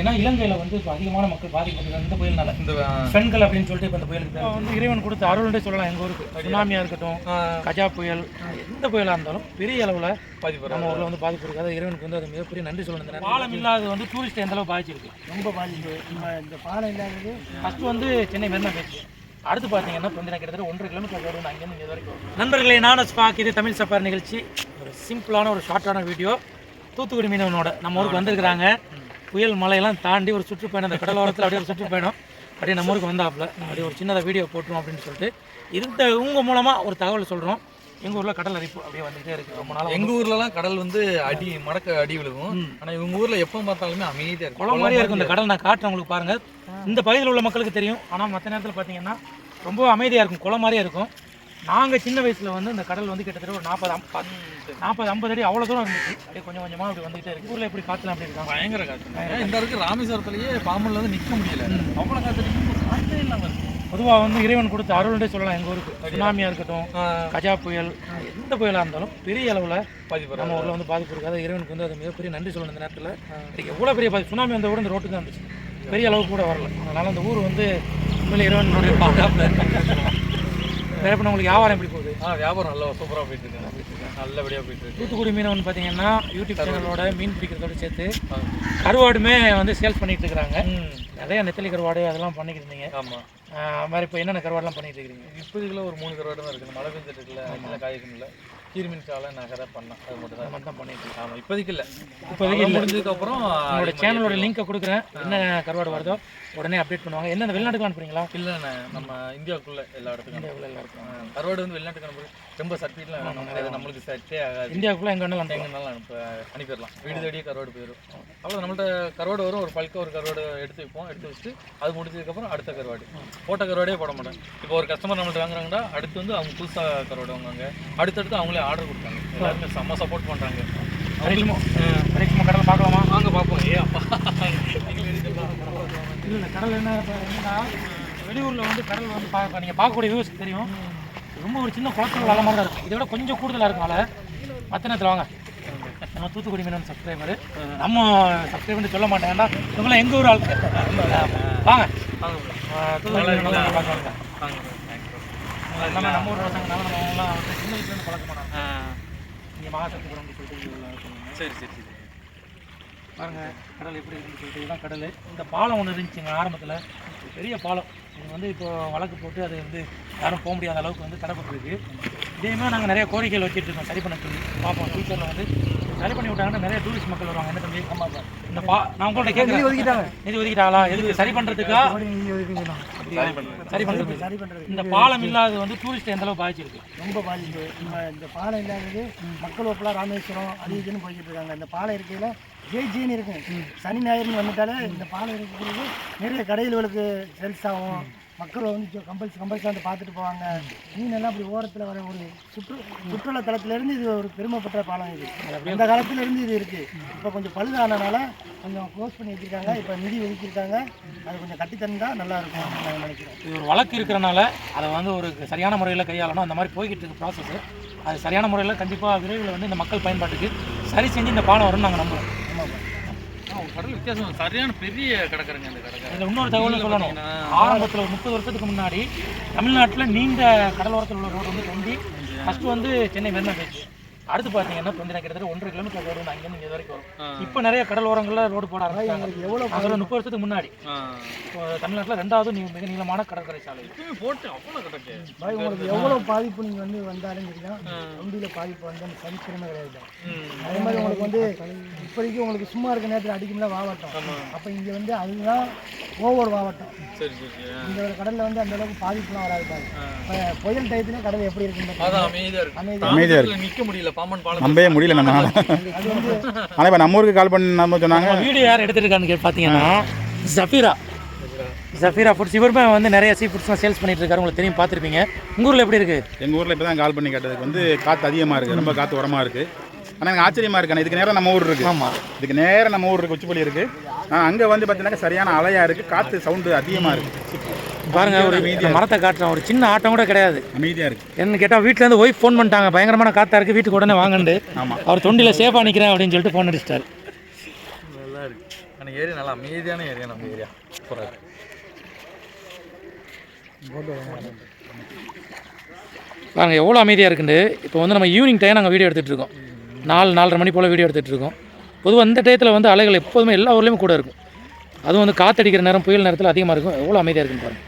பார்த்தீங்கன்னா இலங்கையில் வந்து இப்போ அதிகமான மக்கள் பாதிக்கப்பட்டிருக்காங்க இந்த புயல்னால. இந்த பெண்கள் அப்படின்னு சொல்லிட்டு இப்போ இந்த புயலுக்கு வந்து இறைவன் கொடுத்த அருள்ன்றே சொல்லலாம். எங்கள் ஊருக்கு. சுனாமியாக இருக்கட்டும் கஜா புயல் எந்த புயலாக இருந்தாலும் பெரிய அளவில் பாதிப்பு நம்ம ஊரில் வந்து பாதிப்பு இருக்காது. இறைவனுக்கு வந்து அது மிகப்பெரிய நன்றி சொல்லணும். பாலம் இல்லாத வந்து டூரிஸ்ட் எந்த அளவு பாதிச்சிருக்கு? ரொம்ப பாதிப்பு. இந்த பாலம் இல்லாதது ஃபர்ஸ்ட் வந்து சென்னை மெரினா பீச். அடுத்து பார்த்தீங்கன்னா கொஞ்சம் கிட்டத்தட்ட ஒன்றரை கிலோமீட்டர் வரும் அங்கேருந்து இங்கே வரைக்கும் நண்பர்களே நான் ஸ்பாக். இது தமிழ் சஃபார் நிகழ்ச்சி. ஒரு சிம்பிளான ஒரு ஷார்ட்டான வீடியோ தூத்துக்குடி மீனவனோட நம்ம ஊருக்கு வந்திருக்கிறாங்க. புயல் மலையெல்லாம் தாண்டி ஒரு சுற்றுப்பயணம் அந்த கடலோரத்தில் அப்படியே ஒரு சுற்றுப்பயணம். அப்படியே நம்ம ஊருக்கு வந்தாப்புல. அப்படியே ஒரு சின்னதாக வீடியோ போட்டுரும் அப்படின்னு சொல்லிட்டு இந்த உங்கள் மூலமாக ஒரு தகவல் சொல்கிறோம் எங்கள் ஊரில் கடல் அரிப்பு அப்படியே வந்துகிட்டே இருக்குது ரொம்ப நாளாக எங்க ஊர்லலாம் கடல் வந்து அடி மடக்க அடி விழுகும் ஆனா இவங்க ஊர்ல எப்ப பார்த்தாலுமே அமைதியா இருக்கும் குளம் மாதிரியே இருக்கும். இந்த கடல் நான் காட்டுறேன் உங்களுக்கு பாருங்க. இந்த பகுதியில் உள்ள மக்களுக்கு தெரியும். ஆனால் மற்ற நேரத்தில் பார்த்தீங்கன்னா ரொம்ப அமைதியாக இருக்கும். குளம் மாதிரியே இருக்கும். நாங்கள் சின்ன வயசில் வந்து இந்த கடல் வந்து கிட்டத்தட்ட ஒரு நாற்பது நாற்பது ஐம்பது அடி அவ்வளோ தூரம் இருந்துச்சு. அப்படியே கொஞ்சம் கொஞ்சமாக அப்படி வந்துகிட்டே இருக்கு. ஊரில் எப்படி காற்றுலாம் அப்படி இருக்காங்க? பயங்கர காற்று இந்த இருக்கு ராமேஸ்வரத்துலயே பாம்பன்ல வந்து நிக்க முடியல. அடிக்கும். காற்றே இல்லாம இருக்கு. பொதுவாக வந்து இறைவன் கொடுத்த அருள்ன்றே சொல்லலாம் எங்கள் ஊருக்கு. சுனாமியாக இருக்கட்டும் கஜா புயல் எந்த புயலாக இருந்தாலும் பெரிய அளவில் பாதிப்பு நம்ம ஊரில் வந்து பாதிப்பு இருக்காது. இறைவனுக்கு வந்து அது மிகப்பெரிய நன்றி சொல்லணும் இந்த நேரத்தில். எவ்வளோ பெரிய பாதிப்பு? சுனாமி வந்த கூட இந்த ரோட்டுக்கு தான் வந்துச்சு. பெரிய அளவுக்கு கூட வரல. அதனால் அந்த ஊர் வந்து உண்மையிலே இறைவனுடைய பாதுகாப்பில் இப்போ உங்களுக்கு வியாபாரம் எப்படி போகுது? ஆ வியாபாரம் நல்லா சூப்பரா போயிட்டு இருக்கு. நல்லபடியா போயிட்டு இருக்கு. தூத்துக்குடி மீனவன் பார்த்தீங்கன்னா யூடியூப் சேனலோட மீன் பிடிக்கிறதோட சேர்த்து கருவாடுமே வந்து சேல்ஸ் பண்ணிட்டு இருக்கிறாங்க. நிறைய நெத்தலி கருவாடு அதெல்லாம் பண்ணிக்கிட்டு இருந்தீங்க. ஆமா. ஆஹ் அது மாதிரி இப்போ என்னென்ன கருவாடுலாம் பண்ணிட்டு இருக்கிறீங்க? இப்போதைக்குள்ள ஒரு மூணு கருவாடு தான் இருக்குது மழை பெஞ்சிட்டு இருக்குல்ல இல்லை கீர்மீன் சாலை நகரை பண்ணேன் அது மட்டும் தான் மட்டும் பண்ணிட்டு இருக்கீங்க ஆமா இப்போதைக்கு இல்லை. இப்போதைக்கு இப்போதைக்கு முடிஞ்சதுக்கு அப்புறம் உங்களோட சேனலோட லிங்கை கொடுக்குறேன். என்ன கருவாடு வருதோ உடனே அப்டேட் பண்ணுவாங்க. என்ன வெளிநாட்டுக்கு அனுப்புறீங்களா? இல்லைண்ணே நம்ம இந்தியாவுக்குள்ள எல்லா இடத்துக்கும் இந்தியாவுக்குள்ள எல்லாருக்கும் ஆ, கருவாடு வந்து வெளிநாட்டுக்கு அனுப்பு ரொம்ப சர்டிஃபிகேட்லாம் வேணும் நம்மளுக்கு செட்டே ஆகாது. இந்தியாவுக்குள்ள எங்கே வேணாலும் எங்கனாலும் அனுப்ப அனுப்பிடலாம். வீடு தேடியே கருவாடு போயிடும். அவ்வளோ நம்மள்ட்ட கருவாடு வரும். ஒரு பல்காக ஒரு கருவாடு எடுத்து வைப்போம். எடுத்து வச்சுட்டு அது முடிஞ்சதுக்கப்புறம் அடுத்த கருவாடு. போட்ட கருவாடே போட மாட்டேன் இப்போ ஒரு கஸ்டமர் நம்மள்ட்ட வாங்குறாங்கன்னா அடுத்து வந்து அவங்க புதுசாக கருவாடு வாங்குவாங்க. அடுத்தடுத்து அவங்களே ஆர்டர் கொடுத்தாங்க. எல்லாருமே செம்ம சப்போர்ட் பண்ணுறாங்க கிடைக்குமோ கடலை பார்க்கலாமா? வாங்க பார்ப்போம். ஏ அப்பா. இல்லை கடல் என்ன என்னன்னா வெளியூரில் வந்து கடல் வந்து பா நீங்கள் பார்க்கக்கூடிய வியூஸ் தெரியும். ரொம்ப ஒரு சின்ன குளத்தில் வள மாதிரி தான் இருக்கும் இதை விட கொஞ்சம் கூடுதலாக இருக்கனால மற்ற நேரத்தில் வாங்க. நம்ம தூத்துக்குடி மீனவன் சப்ஸ்கிரைபர் நம்ம சப்ஸ்கிரைபர் சொல்ல மாட்டேன். ஏன்னா இவங்களாம் எங்கள் ஊர் ஆளுக்கு வாங்க. ஆஹ் தூத்துக்குடி மீனவன் பார்க்க எல்லாமே நம்ம ஊர் பசங்கனால நம்ம அவங்களாம் வந்து சின்ன வயசுலேருந்து பழக்க மாட்டாங்க இங்கே மகாசக்திபுரம் சொல்லிட்டு சரி சரி சரி. பாருங்க கடல் எப்படி இருக்குன்னு சொல்லிட்டு இதுதான் கடல். இந்த பாலம் ஒன்று இருந்துச்சுங்க ஆரம்பத்தில். பெரிய பாலம். இது வந்து இப்போ வழக்கு போட்டு அது வந்து யாரும் போக முடியாத அளவுக்கு வந்து தடைப்பட்டிருக்கு. இதேமே நாங்கள் நிறைய கோரிக்கைகள் வச்சுட்டு இருக்கோம். சரி பண்ண சொல்லி. பார்ப்போம் ஃபியூச்சரில் வந்து சரி பண்ணி விட்டாங்கன்னா நிறைய டூரிஸ்ட் மக்கள் வருவாங்க. என்ன தம்பி? இந்த பா நான் உங்கள்கிட்ட கேட்குறேன். ஒதுக்கிட்டாங்க. நிதி ஒதுக்கிட்டாங்களா? எதுக்கு? சரி பண்ணுறதுக்கா சரி பண்ணுறது சரி பண்றது. இந்த பாலம் இல்லாதது வந்து டூரிஸ்ட் எந்த அளவு பாதிச்சிருக்கு? ரொம்ப நம்ம இந்த பாலம் இல்லாதது மக்கள் ஒப்பலாம் ராமேஸ்வரம் அது இதுன்னு போய்கிட்டு இருக்காங்க. இந்த பாலம் இருக்கையில் ஜெய் இருக்கும். சனி ஞாயிறுன்னு வந்துட்டாலே இந்த பாலம் இருக்கிறது நிறைய கடைகளுக்கு சேல்ஸ் ஆகும். மக்கள் வந்து கம்பல்ஸ் கம்பல்ஸ் வந்து பார்த்துட்டு போவாங்க. மீன் எல்லாம் அப்படி ஓரத்தில் வர ஒரு சுற்று சுற்றுலா தலத்திலேருந்து இது ஒரு பெருமைப்பட்ட பாலம் இது. அந்த காலத்திலேருந்து இது இருக்குது இப்போ கொஞ்சம் பழுதானனால கொஞ்சம் க்ளோஸ் பண்ணி வச்சுருக்காங்க. இப்போ நிதி ஒதுக்கியிருக்காங்க. அது கொஞ்சம் கட்டி தந்தா நல்லா இருக்கும் நாங்கள் நினைக்கிறோம். இது ஒரு வழக்கு இருக்கிறனால அதை வந்து ஒரு சரியான முறையில் கையாளணும். அந்த மாதிரி போய்கிட்டு இருக்கு ப்ராசஸ் அது சரியான முறையில் கண்டிப்பாக விரைவில் வந்து இந்த மக்கள் பயன்பாட்டுக்கு சரி செஞ்சு இந்த பாலம் வரும்னு நாங்கள் நம்புறோம். ஆ, கடல் வித்தியாசம் சரியான பெரிய கடற்கரைங்க அந்த கடற்கரை. இதில் இன்னொரு தகவல் சொல்லணும். ஆரம்பத்தில் ஒரு முப்பது வருஷத்துக்கு முன்னாடி தமிழ்நாட்டில் நீண்ட கடலோரத்தில் உள்ள ரோடு வந்து தொண்டி ஃபஸ்ட்டு வந்து சென்னை மெரினா பீச் அடுத்து பார்த்தீங்கன்னா தொண்டினா கிட்டத்தட்ட ஒன்றரை கிலோமீட்டர் ரோடு வந்து அங்கேருந்து இங்கே வரைக்கும் வரும். இப்போ நிறைய கடலோரங்களில் ரோடு போட ஆரம்பிச்சாங்க எவ்வளோ அதில் முப்பது வருஷத்துக்கு முன்னாடி. ஆ. இப்போ தமிழ்நாட்டில் ரெண்டாவது நீ மிக நீளமான கடற்கரை சாலை. போட்டு அவ்வளோ உங்களுக்கு எவ்வளோ பாதிப்பு நீங்கள் வந்து வந்தாலும் சரிதான் வண்டியில் பாதிப்பு வந்து அந்த சரித்திரமே கிடையாது. ம். அதே மாதிரி உங்களுக்கு வந்து இப்போதைக்கு உங்களுக்கு சும்மா இருக்க நேரத்தில் அடிக்கும்ல வாவட்டம். அப்போ இங்கே வந்து அதுதான் ஓவர் வாவட்டம். சரி சரி சரி. இந்த ஒரு கடலில் வந்து அந்த அளவுக்கு பாதிப்புலாம் வராது பாருங்க இப்போ புயல் டயத்துல கடல் எப்படி இருக்கு. அமைதியா அமைதியா தாமரத்துல நிக்க முடியல. நம்பவே முடியல வந்து ஆனால் இப்போ நம்ம ஊருக்கு கால் பண்ணி நம்ம சொன்னாங்க. வீடியோ யார் எடுத்துருக்கான்னு பார்த்தீங்கன்னா ஜஃபீரா. ஜஃபீரா ஃபுட்ஸ் இவருமே வந்து நிறைய சீ ஃபுட்ஸ்லாம் சேல்ஸ் பண்ணிட்டு இருக்காரு. உங்களுக்கு தெரியும் பார்த்துருப்பீங்க. உங்கள் ஊரில் எப்படி இருக்கு? எங்கள் ஊரில் இப்போ தான் கால் பண்ணி கேட்டதுக்கு வந்து காற்று அதிகமாக இருக்குது ரொம்ப காற்று உரமாக இருக்குது ஆனால் எனக்கு ஆச்சரியமாக இருக்கு. இதுக்கு நேரம் நம்ம ஊர் இருக்குது ஆமாம் இதுக்கு நேரம் நம்ம ஊர் இருக்குது உச்சிப்பள்ளி இருக்குது ஆனால் அங்கே வந்து பார்த்தீங்கன்னா சரியான அலையாக இருக்குது காற்று சவுண்டு அதிகமாக இருக்குது பாருங்க ஒரு இந்த மரத்தை காட்டுறோம் ஒரு சின்ன ஆட்டம் கூட கிடையாது. அமைதியாக இருக்குது என்ன கேட்டால் வீட்டிலேருந்து ஒய்ஃப் ஃபோன் பண்ணிட்டாங்க. பயங்கரமான காத்தா இருக்கு. வீட்டுக்கு உடனே வாங்கண்டு. ஆமாம் அவர் தொண்டியில் சேஃபாக நிற்கிறேன் அப்படின்னு சொல்லிட்டு ஃபோன் அடிச்சிட்டாரு. ஆனால் ஏரியா நல்லா அமைதியான ஏரியா நம்ம ஏரியா. சூப்பராக இருக்கு. பாருங்க எவ்வளோ அமைதியாக இருக்குண்டு. இப்போ வந்து நம்ம ஈவினிங் டைம் நாங்கள் வீடியோ எடுத்துகிட்டு இருக்கோம். நாலு நாலரை மணி போல் வீடியோ எடுத்துகிட்டு இருக்கோம். பொதுவாக இந்த டயத்தில் வந்து அலைகள் எப்போதுமே எல்லா ஊர்லேயுமே கூட இருக்கும். அதுவும் வந்து காத்தடிக்கிற நேரம் புயல் நேரத்தில் அதிகமாக இருக்கும். எவ்வளோ அமைதியாக இருக்குன்னு பாருங்க.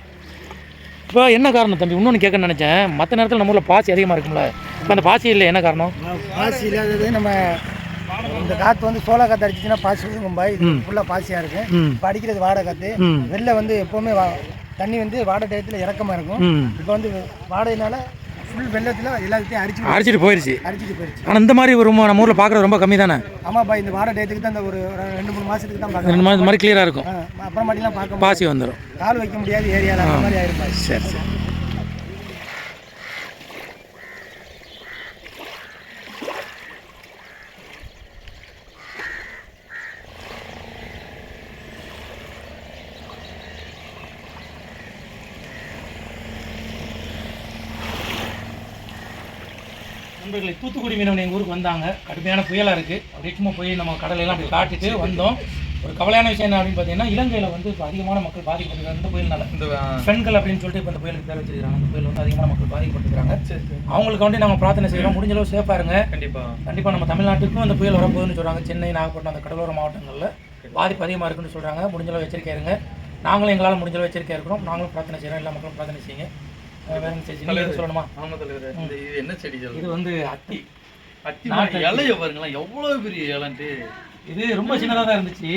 இப்போ என்ன காரணம் தம்பி? இன்னொன்று கேட்க நினச்சேன். மற்ற நேரத்தில் நம்ம ஊரில் பாசி அதிகமாக இருக்கும்ல. இப்போ அந்த பாசி இல்லை என்ன காரணம்? பாசி இல்லாதது நம்ம இந்த காற்று வந்து சோளா காற்று அடிச்சுச்சுன்னா பாசி இது ஃபுல்லாக பாசியாக இருக்கு. ம். இப்போ அடிக்கிறது வாடை காற்று வெளில வந்து எப்போவுமே வா தண்ணி வந்து வாடை டயத்தில் இறக்கமாக இருக்கும். இப்போ வந்து வாடையினால ஃபுல் வெள்ளத்தில் எல்லாத்தையும் அடிச்சு அடிச்சிட்டு போயிடுச்சு அடிச்சிட்டு போயிடுச்சு ஆனால் இந்த மாதிரி ஒரு நம்ம ஊரில் பார்க்குறது ரொம்ப கம்மி தானே? ஆமாப்பா இந்த வாடை டயத்துக்கு தான் இந்த ஒரு ரெண்டு மூணு மாதத்துக்கு தான் பார்க்கலாம் ரெண்டு இந்த மாதிரி கிளியராக இருக்கும். அப்புறமாட்டிலாம் பார்க்க. பாசி வந்துடும் கால் வைக்க முடியாது ஏரியாவில் அந்த மாதிரி ஆயிருப்பா சரி சரி. நண்பர்களே தூத்துக்குடி மீனவன் எங்கள் ஊருக்கு வந்தாங்க. கடுமையான புயலாக இருக்குது அப்படியே சும்மா போய் நம்ம கடலையெல்லாம் அப்படி காட்டிட்டு வந்தோம். ஒரு கவலையான விஷயம் என்ன அப்படின்னு பார்த்தீங்கன்னா இலங்கையில் வந்து இப்போ அதிகமான மக்கள் பாதிக்கப்பட்டிருக்காங்க. இந்த புயல்னால. இந்த பெண்கள் அப்படின்னு சொல்லிட்டு இப்போ இந்த புயலுக்கு பேர் வச்சிருக்காங்க. அந்த புயல் வந்து அதிகமான மக்கள் பாதிக்கப்பட்டிருக்காங்க. அவங்களுக்கு வந்து நாங்கள் பிரார்த்தனை செய்கிறோம் முடிஞ்ச அளவு சேஃபாக இருங்க. கண்டிப்பாக கண்டிப்பாக நம்ம தமிழ்நாட்டுக்கும் அந்த புயல் வரப்போகுதுன்னு சொல்கிறாங்க சென்னை நாகப்பட்டினம் அந்த கடலோர மாவட்டங்களில் பாதிப்பு அதிகமாக இருக்குன்னு சொல்கிறாங்க முடிஞ்ச அளவு எச்சரிக்கையா இருங்க. நாங்களும் எங்களால் முடிஞ்ச அளவு எச்சரிக்கையாக இருக்கிறோம். நாங்களும் பிரார்த்தனை செய்கிறோம் எல்லா மக்களும் பிரார்த்தனை செய்யுங்க. சொல்லணுமா? ஆமாம் தலைவர். இந்த இது என்ன செடி இது வந்து அத்தி. அத்தி. இலைய பாருங்களேன் எவ்வளோ பெரிய இலன்ட்டு. இது ரொம்ப சின்னதாக தான் இருந்துச்சு.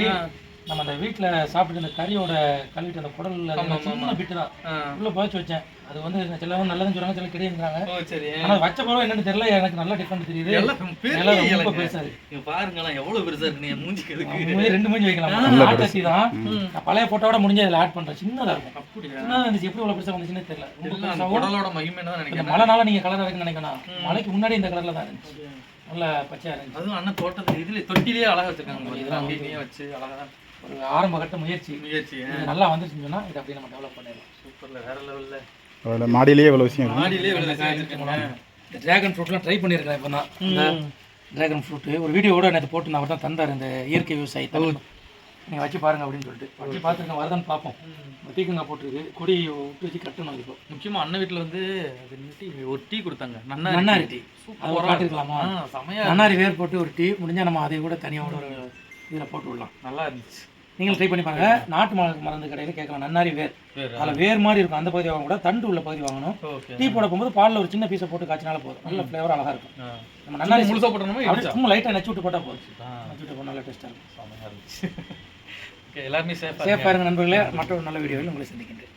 நம்ம அந்த வீட்டில் சாப்பிட்டு அந்த கறியோட கழுவிட்டு அந்த குடல்ல சின்ன பிட்டு தான் உள்ள புதைச்சு வச்சேன். அது வந்து சிலவங்க நல்லதுன்னு சொல்றாங்க சில கிடையாதுங்கிறாங்க ஓ சரி. ஆனால் வச்ச பிறகு என்னன்னு தெரியல எனக்கு நல்லா டிஃபரெண்ட் தெரியுது. எல்லாம் ரொம்ப. பெருசா இருக்கு இங்க பாருங்களேன் எவ்வளோ பெருசா இருக்கு நீ மூஞ்சிக்கு எதுக்கு? ரெண்டு மூஞ்சி வைக்கலாம். ஆட்டசி தான். பழைய போட்டோட முடிஞ்ச அதில் ஆட் பண்றேன். சின்னதா இருக்கும். சின்னதா இருந்துச்சு. எப்படி இவ்வளவு பெருசா வந்துச்சுன்னு தெரியல. குடலோட மகிமை தான் நினைக்கிறேன். மழைனால நீங்க கலரா இருக்குன்னு நினைக்கணும். மழைக்கு முன்னாடி இந்த கலர்ல தான் இருந்துச்சு. நல்ல பச்சையா இருந்துச்சு. அதுவும் அண்ணன் தோட்டத்துல இதுல தொட்டிலேயே அழகா வச்சிருக்காங்க நீயே வச்சு அழகா தான் ஒரு ஆரம்ப கட்ட முயற்சி. முயற்சி நல்லா வந்துருச்சுன்னு சொன்னா இதை அப்படியே நம்ம டெவலப் பண்ணிடலாம். சூப்பர்ல வேற லெவல்ல அதோட மாடியிலேயே இவ்வளோ விஷயம் இருக்கு. மாடியிலே வெளில வச்சிருக்காங்க இந்த டிராகன் ஃப்ரூட்லாம் ட்ரை பண்ணியிருக்கேன் இப்போ தான் டிராகன் ஃப்ரூட்டு ஒரு வீடியோவோட நேற்று போட்டு நான் அவர் தான் தந்தார் இந்த இயற்கை விவசாயத்தை நீங்கள் வச்சு பாருங்க அப்படின்னு சொல்லிட்டு. வச்சு பார்த்துருக்கேன் வருதான்னு பார்ப்போம். பீக்கங்காய் போட்டிருக்கு கொடி விட்டு வச்சு கட்டணும் இப்போ. முக்கியமா அண்ணன் வீட்டுல வந்து அது டீ? ஒரு டீ கொடுத்தாங்க. நன்னாரி நன்னாரி டீ. அது ஒரு சூப்பரா காட்டிருக்கலாமா நன்னாரி வேர் போட்டு ஒரு டீ முடிஞ்சால் நம்ம அதை கூட தனியாக ஒரு இதில் போட்டு விடலாம். நல்லா இருந்துச்சு. நீங்களும் ட்ரை பண்ணி பாருங்க. நாட்டு மருந்து மருந்து கடையில் கேட்கலாம். நன்னாரி வேர். அதில் வேர் மாதிரி இருக்கும். அந்த பகுதி வாங்க கூட தண்டு உள்ள பகுதி வாங்கணும். டீ போட போகும்போது பாலில் ஒரு சின்ன பீஸை போட்டு காய்ச்சினால போதும். நல்ல ஃப்ளேவர் அழகாக இருக்கும். நம்ம நன்னாரி நன்னாரி முழுசா போட்டோமா அப்படியே சும்மா லைட்டாக நச்சு விட்டு போட்டால் போதும். நச்சு விட்டு போனால் நல்லா டேஸ்ட்டாக இருக்கும். எல்லாருமே சேஃபா சேஃபாக இருங்க நண்பர்களே. மற்றொரு நல்ல வீடியோவில் உங்களை சந்திக்கின்றேன்.